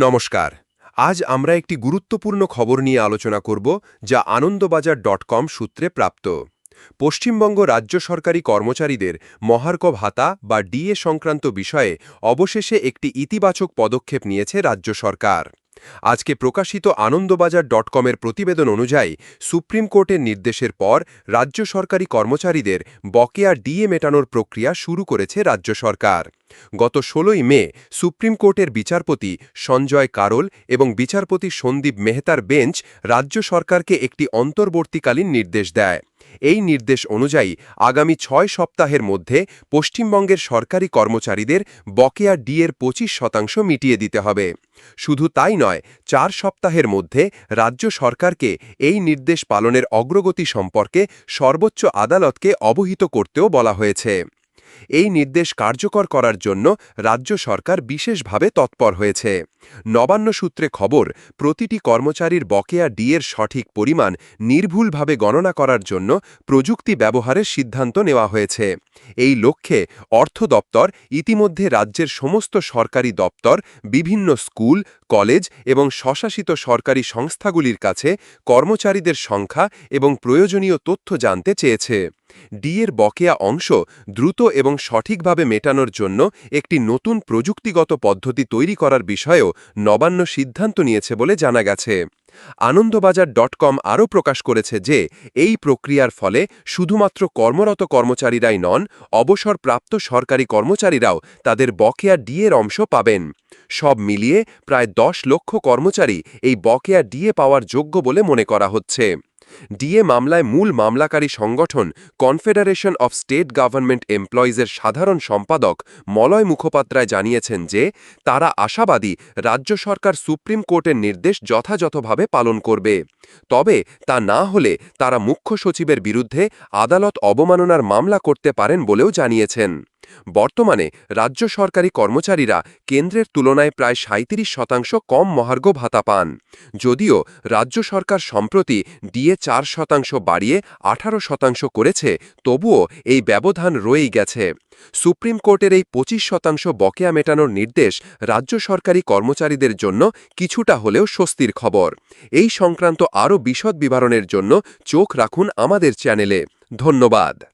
নমস্কার। আজ আমরা একটি গুরুত্বপূর্ণ খবর নিয়ে আলোচনা করব, যা আনন্দবাজার ডট কম সূত্রে প্রাপ্ত। পশ্চিমবঙ্গ রাজ্য সরকারি কর্মচারীদের মহার্ঘ ভাতা বা ডিএ সংক্রান্ত বিষয়ে অবশেষে একটি ইতিবাচক পদক্ষেপ নিয়েছে রাজ্য সরকার। আজকে প্রকাশিত আনন্দবাজার ডট কমের প্রতিবেদন অনুযায়ী সুপ্রিম কোর্টের নির্দেশের পর রাজ্য সরকারি কর্মচারীদের বকেয়া ডিএ মেটানোর প্রক্রিয়া শুরু করেছে রাজ্য সরকার। গত ষোলোই মে সুপ্রিম কোর্টের বিচারপতি সঞ্জয় কারোল এবং বিচারপতি সন্দীপ মেহতার বেঞ্চ রাজ্য সরকারকে একটি অন্তর্বর্তীকালীন নির্দেশ দেয়। এই নির্দেশ অনুযায়ী আগামী ছয় সপ্তাহের মধ্যে পশ্চিমবঙ্গের সরকারি কর্মচারীদের বকেয়া ডি এর পঁচিশ শতাংশ মিটিয়ে দিতে হবে। শুধু তাই নয়, চার সপ্তাহের মধ্যে রাজ্য সরকারকে এই নির্দেশ পালনের অগ্রগতি সম্পর্কে সর্বোচ্চ আদালতকে অবহিত করতেও বলা হয়েছে। এই নির্দেশ কার্যকর করার জন্য রাজ্য সরকার বিশেষভাবে তৎপর হয়েছে। নবান্ন সূত্রে খবর, প্রতিটি কর্মচারীর বকেয়া ডিএর সঠিক পরিমাণ নির্ভুলভাবে গণনা করার জন্য প্রযুক্তি ব্যবহারের সিদ্ধান্ত নেওয়া হয়েছে। এই লক্ষ্যে অর্থ দপ্তর, ইতিমধ্যে রাজ্যের সমস্ত সরকারি দপ্তর, বিভিন্ন স্কুল কলেজ এবং স্বশাসিত সরকারি সংস্থাগুলির কাছে কর্মচারীদের সংখ্যা এবং প্রয়োজনীয় তথ্য জানতে চেয়েছে। ডি এর বকেয়া অংশ দ্রুত এবং সঠিকভাবে মেটানোর জন্য একটি নতুন প্রযুক্তিগত পদ্ধতি তৈরি করার বিষয়েও নবান্ন সিদ্ধান্ত নিয়েছে বলে জানা গেছে। আনন্দবাজার ডট কম আরও প্রকাশ করেছে যে, এই প্রক্রিয়ার ফলে শুধুমাত্র কর্মরত কর্মচারীরাই নন, অবসরপ্রাপ্ত সরকারি কর্মচারীরাও তাদের বকেয়া ডিএর অংশ পাবেন। সব মিলিয়ে প্রায় দশ লক্ষ কর্মচারী এই বকেয়া ডিএ পাওয়ার যোগ্য বলে মনে করা হচ্ছে। ডিএ মামলায় মূল মামলাকারী সংগঠন কনফেডারেশন অফ স্টেট গভর্নমেন্ট এমপ্লয়িজের সাধারণ সম্পাদক মলয় মুখোপাধ্যায় জানিয়েছেন যে, তারা আশাবাদী রাজ্য সরকার সুপ্রিম কোর্টের নির্দেশ যথাযথভাবে পালন করবে। তবে তা না হলে তারা মুখ্য সচিবের বিরুদ্ধে আদালত অবমাননার মামলা করতে পারেন বলেও জানিয়েছেন। বর্তমানে রাজ্য সরকারি কর্মচারীরা কেন্দ্রের তুলনায় প্রায় সাঁত্রিশ শতাংশ কম মহার্ঘ ভাতা পান। যদিও রাজ্য সরকার সম্প্রতি ডিএ চার শতাংশ বাড়িয়ে আঠারো শতাংশ করেছে, তবুও এই ব্যবধান রয়েই গেছে। সুপ্রিম কোর্টের এই পঁচিশ শতাংশ বকেয়া মেটানোর নির্দেশ রাজ্য সরকারি কর্মচারীদের জন্য কিছুটা হলেও স্বস্তির খবর। এই সংক্রান্ত আরও বিশদ বিবরণের জন্য চোখ রাখুন আমাদের চ্যানেলে। ধন্যবাদ।